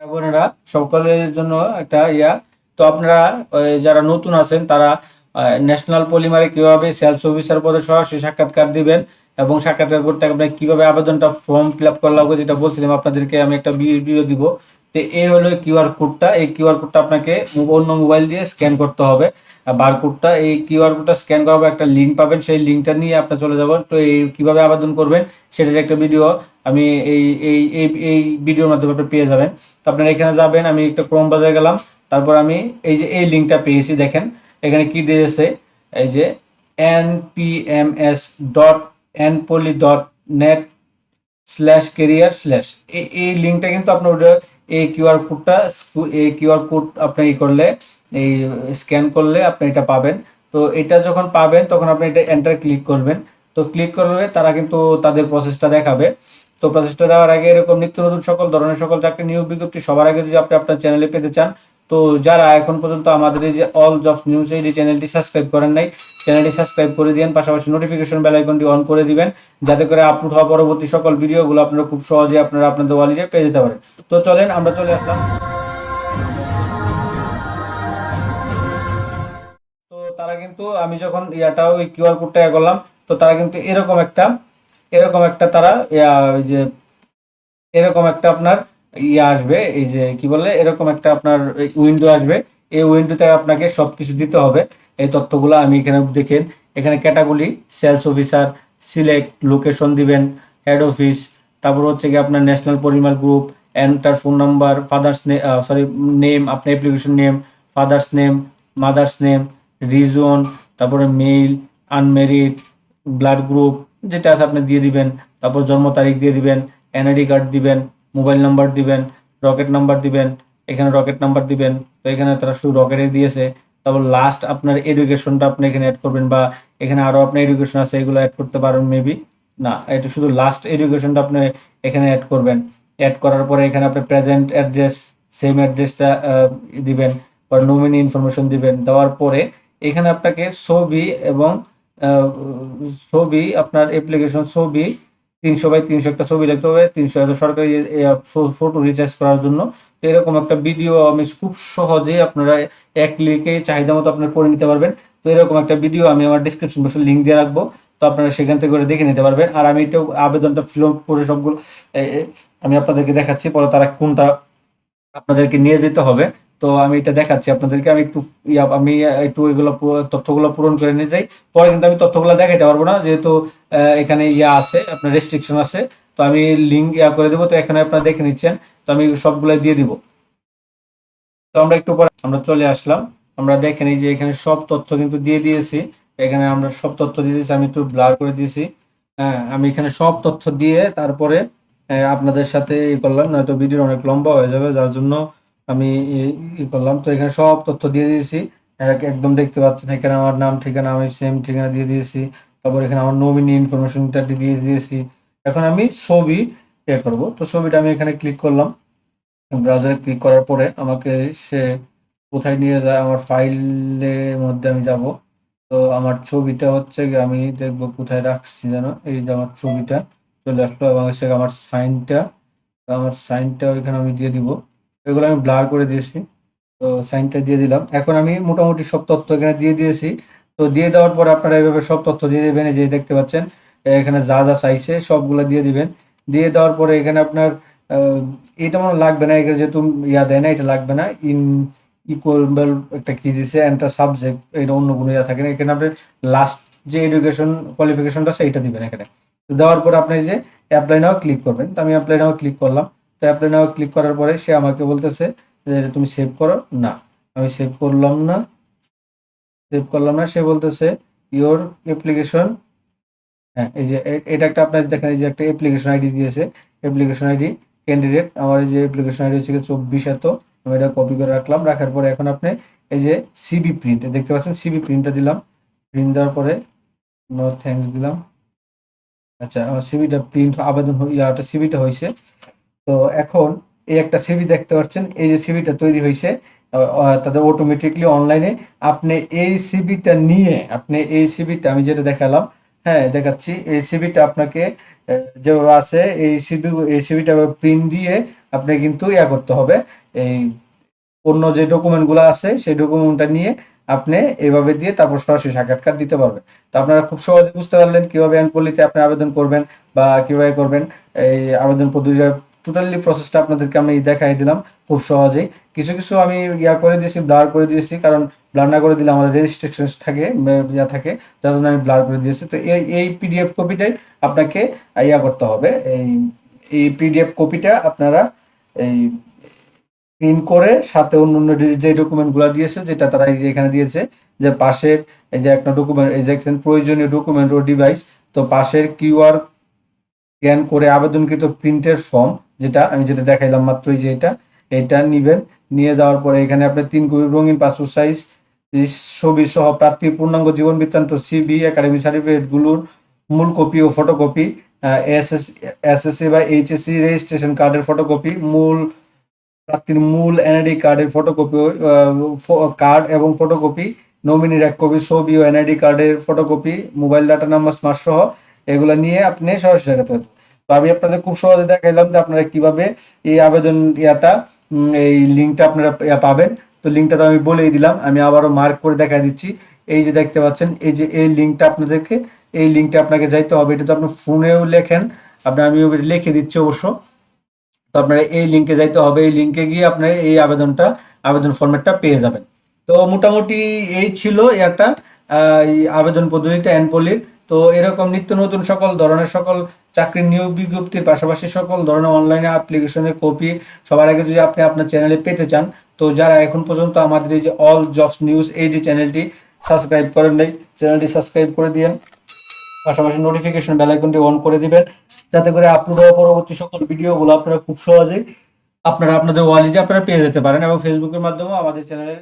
ভাই বোনেরা, সকলের জন্য একটা ইয়া। তো আপনারা যারা নতুন আছেন, তারা ন্যাশনাল পলিমারে কীভাবে সেলস অফিসার পদে সরাসরি সাক্ষাৎকার দিবেন এবং সাক্ষাৎকার করতে আপনি কীভাবে আবেদনটা ফর্ম ফিল আপ করা লাগবে যেটা বলছিলাম আপনাদেরকে, আমি একটা ভিডিও দিব। তো এই হলো কিউআর কোডটা এই কিউআর কোডটা আপনাকে অন্য মোবাইল দিয়ে স্ক্যান করতে হবে। বারকোডটা এই কিউআর কোডটা স্ক্যান করার একটা লিঙ্ক পাবেন, সেই লিঙ্কটা নিয়ে আপনি চলে যাবেন। তো এই কীভাবে আবেদন করবেন, সেটার একটা ভিডিও আমি এই এই এই এই ভিডিওর মাধ্যমে আপনি পেয়ে যাবেন। তো আপনারা এখানে যাবেন, আমি একটা ক্রোম বাজারে গেলাম, তারপর আমি এই যে, এই লিঙ্কটা পেয়েছি, দেখেন, এখানে কি দিয়েছে? এই যে N P M S dot N poly dot net slash career slash এই লিঙ্কটা কিন্তু আপনার এই কিউআর কোডটা এই কিউআর কোড আপনি ই করলে, এই স্ক্যান করলে আপনি এটা পাবেন। তো এটা যখন পাবেন, তখন আপনি এটা এন্টার ক্লিক করবেন। তো ক্লিক করলে তারা কিন্তু তাদের প্রসেসটা দেখাবে। তো প্রসেসটা দেওয়ার আগে এরকম নিত্য নতুন সকল ধরনের সকল চাকরি নিয়োগ বিজ্ঞপ্তি সবার আগে যদি আপনি আপনার চ্যানেলে পেতে চান, তো যারা এখন পর্যন্ত আমাদের এই যে অল জবস নিউজ এই যে চ্যানেলটি সাবস্ক্রাইব করেন নাই চ্যানেলটি সাবস্ক্রাইব করে দিন পাশাপাশি নোটিফিকেশন বেল আইকনটি অন করে দিবেন, যাতে করে আপলোড হওয়া পরবর্তী সকল ভিডিওগুলো আপনারা খুব সহজে আপনারা আপনাদের ওয়ালিডে পেয়ে যেতে পারেন। তো চলেন আমরা চলে আসলাম। তো তারা কিন্তু আমি যখন ইয়াটা ওই কিউআর কোডটা করলাম, তো তারা কিন্তু এরকম একটা এরকম একটা তারা ওই যে, এরকম একটা আপনার ইয়ে আসবে, এই যে, কি বলে, এরকম একটা আপনার উইন্ডো আসবে। এই উইন্ডোতে আপনাকে সবকিছু দিতে হবে। এই তথ্যগুলো আমি এখানে দেখেন। এখানে category sales officer select location দিবেন হেড অফিস তারপর হচ্ছে কি আপনার national পরিমার group enter phone number father's sorry name আপনার application name father's name mother's name reason তারপরে মেইল আনমেরিড ব্লাড গ্রুপ যেটা আছে আপনি দিয়ে দিবেন, তারপর জন্ম তারিখ দিয়ে দিবেন এনআইডি কার্ড দিবেন মোবাইল নাম্বার দিবেন রকেট নাম্বার দিবেন, এখানে রকেট নাম্বার দিবেন, তো এখানে তারা শুধু রকেটে দিয়েছে। তারপর লাস্ট আপনার এডুকেশনটা আপনি এখানে অ্যাড করবেন বা এখানে আরও আপনার এডুকেশন আছে, এগুলো অ্যাড করতে পারেন মেবি না, এটা শুধু লাস্ট এডুকেশনটা আপনি এখানে অ্যাড করবেন। অ্যাড করার পরে এখানে আপনি প্রেজেন্ট অ্যাড্রেস সেম অ্যাড্রেসটা দিবেন বা নমিনি ইনফরমেশন দিবেন। দেওয়ার পরে এখানে আপনাকে ছবি এবং ছবি, আপনার অ্যাপ্লিকেশন ছবি, তিনশো বাই তিনশো একটা ছবি লিখতে হবে, তিনশো এত সরকারি ফটো রিচার্জ করার জন্য। তো এরকম একটা ভিডিও আমি খুব সহজে আপনারা এক ক্লিকে চাহিদা মতো আপনারা করে নিতে পারবেন। তো এরকম একটা ভিডিও আমি আমার ডিসক্রিপশন বক্সে লিঙ্ক দিয়ে রাখব, তো আপনারা সেখান থেকে করে দেখে নিতে পারবেন। আর আমি এটা আবেদনটা ফিল করে সবগুলো আমি আপনাদেরকে দেখাচ্ছি, পরে তারা কোনটা আপনাদেরকে নিয়ে যেতে হবে। তো আমি এটা দেখাচ্ছি আপনাদেরকে। আমি একটু আমি একটু এগুলো তথ্যগুলো পূরণ করে নিয়ে যাই। পরে কিন্তু আমি তথ্যগুলো দেখাইতে পারব না, যেহেতু এখানে ইয়া আছে, আপনার রেস্ট্রিকশন আছে। তো আমি লিঙ্ক ইয়া করে দেবো, তো এখানে আপনারা দেখে নিচ্ছেন। তো আমি সবগুলো দিয়ে দিব। তো আমরা একটু পরে, আমরা চলে আসলাম। আমরা দেখে নিই যে এখানে সব তথ্য কিন্তু দিয়ে দিয়েছি। এখানে আমরা সব তথ্য দিয়ে দিয়েছি, আমি একটু ব্লার করে দিয়েছি। হ্যাঁ আমি এখানে সব তথ্য দিয়ে তারপরে আপনাদের সাথে ই করলাম, নয়তো ভিডিও অনেক লম্বা হয়ে যাবে, যার জন্য আমি করলাম। তো এখানে সব তথ্য দিয়ে দিয়েছি। একদম দেখতে পাচ্ছেন এখানে আমার নাম, ঠিকানা, আমি সেম ঠিকানা দিয়ে দিয়েছি। তারপর এখানে আমার নমিনি ইনফরমেশনটা দিয়ে দিয়েছি। এখন আমি ছবি ইয়ে করব। তো ছবিটা আমি এখানে ক্লিক করলাম। ব্রাউজারে ক্লিক করার পরে আমাকে সে কোথায় নিয়ে যায়, আমার ফাইলের মধ্যে আমি যাব। তো আমার ছবিটা হচ্ছে আমি দেখব কোথায় রাখছি যেন। এই যে আমার ছবিটা চলে আসলো এবং আমার সাইনটা আমার সাইনটা ওইখানে আমি দিয়ে দিব। এগুলো আমি ব্লার করে দিয়েছি। তো সাইনটা দিয়ে দিলাম। এখন আমি মোটামুটি সব তথ্য এখানে দিয়ে দিয়েছি। তো দিয়ে দেওয়ার পরে আপনারা এইভাবে সব তথ্য দিয়ে দেবেন। এই যে দেখতে পাচ্ছেন, এখানে যা যা চাইছে সবগুলো দিয়ে দিবেন। দিয়ে দেওয়ার পরে এখানে আপনার এটা মনে লাগবে না। এখানে যেহেতু ইয়া দেয় না, এটা লাগবে না। ইন ইকুয়াল একটা কি দিছে একটা সাবজেক্ট এটা অন্য কোনো ইয়া থাকে না। এখানে আপনি লাস্ট যে এডুকেশন কোয়ালিফিকেশনটা সেইটা দিবেন এখানে। দেওয়ার পরে আপনি যে অ্যাপ্লাই নাও ক্লিক করবেন। তো আমি অ্যাপ্লাই নাও ক্লিক করলাম। তো অ্যাপ্লাই নাও ক্লিক করার পরে সে আমাকে বলতেছে যে তুমি সেভ করো। না, আমি সেভ করলাম না। সেভ করলাম না, সে বলতেছে ইওর অ্যাপ্লিকেশন হ্যাঁ এই যে এটা একটা আপনার দেখেন, এই যে একটা অ্যাপ্লিকেশন আইডি দিয়েছে। অ্যাপ্লিকেশন আইডি ক্যান্ডিডেট আমার এই যে অ্যাপ্লিকেশন আইডি হচ্ছে চব্বিশ এত। আমি এটা কপি করে রাখলাম, রাখার পরে এখন আপনি এই যে সিবি প্রিন্ট দেখতে পাচ্ছেন সিবি প্রিন্টটা দিলাম। প্রিন্ট দেওয়ার পরে নো থ্যাঙ্কস দিলাম। আচ্ছা আমার সিবিটা প্রিন্ট আবেদন ইয়াটা সিবিটা হয়েছে তো এখন এই একটা সিভি দেখতে পাচ্ছেন। এই যে সিবিটা তৈরি হয়েছে তাদের অটোমেটিকলি অনলাইনে আপনি এই সিবিটা নিয়ে, আপনি এই সিবিটা আমি যেটা দেখালাম হ্যাঁ দেখাচ্ছি, এই সিবিটা আপনাকে যেভাবে আছে, এই সিভি এই সিবিটা প্রিন্ট দিয়ে আপনি কিন্তু ইয়া করতে হবে। এই অন্য যে ডকুমেন্টগুলো আছে, সেই ডকুমেন্টটা নিয়ে আপনি এভাবে দিয়ে তারপর সরাসরি সাক্ষাৎকার দিতে পারবেন। তো আপনারা খুব সহজে বুঝতে পারলেন কীভাবে এনপলিতে আপনি আবেদন করবেন বা কীভাবে করবেন। এই আবেদন পদ্ধতিটা টোটালি প্রসেসটা আপনাদেরকে আমি দেখাই দিলাম খুব সহজেই। কিছু কিছু আমি ইয়া করে দিয়েছি ব্লার করে দিয়েছি, কারণ ব্লার না করে দিলে আমার রেজিস্ট্রেশন থাকে ইয়া থাকে যার জন্য আমি ব্লার করে দিয়েছি। তো এই এই পিডিএফ কপিটাই আপনাকে ইয়া করতে হবে। এই এই পিডিএফ কপিটা আপনারা এই প্রিন্ট করে সাথে অন্য অন্য যে ডকুমেন্টগুলো দিয়েছে, যেটা তারা এখানে দিয়েছে, যে পাশের এই যে একটা ডকুমেন্ট এই দেখছেন প্রয়োজনীয় ডকুমেন্ট ও ডিভাইস তো পাশের কিউআর স্ক্যান করে আবেদনকৃত প্রিন্টের ফর্ম যেটা আমি যেটা দেখাইলাম মাত্রই যে এটা এটা নিবেন। নিয়ে যাওয়ার পরে এখানে আপনি তিন কপি রঙিন পাসপোর্ট সাইজ ছবি সহ প্রার্থীর পূর্ণাঙ্গ জীবন বৃত্তান্ত সিবি একাডেমি সার্টিফিকেটগুলোর মূল কপি ও ফটোকপি এসএস এসএসসি বা এইচএসসি রেজিস্ট্রেশন কার্ডের ফটোকপি মূল প্রার্থীর মূল এনআইডি কার্ডের ফটোকপি কার্ড এবং ফটোকপি নমিনির এক কপি ছবি ও এনআইডি কার্ডের photocopy mobile data number smart সহ, এগুলো নিয়ে আপনি সরাসরি দেখাতে তো আমি আপনাদের খুব সহজে দেখাইলাম যে আপনারা কীভাবে এই আবেদন ইয়াটা এই লিঙ্কটা আপনারা পাবেন। তো লিঙ্কটা তো আমি বলেই দিলাম, আমি আবারও মার্ক করে দেখা দিচ্ছি। এই যে দেখতে পাচ্ছেন, এই যে এই লিঙ্কটা আপনাদেরকে, এই লিঙ্কটা আপনাকে যাইতে হবে। এটা তো আপনি ফোনেও লেখেন আপনার আমি লিখে দিচ্ছি অবশ্য। তো আপনারা এই লিঙ্কে যাইতে হবে, এই লিঙ্কে গিয়ে আপনারা এই আবেদনটা, আবেদন ফরম্যাটটা পেয়ে যাবেন। তো মোটামুটি এই ছিল একটা আবেদন পদ্ধতিতে এনপলির। তো এরকম নিত্য নতুন সকল ধরনের সকল চাকরির নিয়োগ বিজ্ঞপ্তির পাশাপাশি সকল ধরনের অনলাইনে অ্যাপ্লিকেশনের কপি সবার আগে যদি আপনি আপনার চ্যানেলে পেতে চান, তো যারা এখন পর্যন্ত আমাদের এই যে অল জবস নিউজ এই যে চ্যানেলটি সাবস্ক্রাইব করেন নাই চ্যানেলটি সাবস্ক্রাইব করে দিয়েন। পাশাপাশি নোটিফিকেশন বেল আইকনটি অন করে দিবেন, যাতে করে আপলোড হওয়া পরবর্তী সকল ভিডিওগুলো আপনারা খুব সহজেই আপনারা আপনাদের ওয়ালেটে আপনারা পেয়ে যেতে পারেন এবং ফেসবুকের মাধ্যমেও আমাদের চ্যানেলের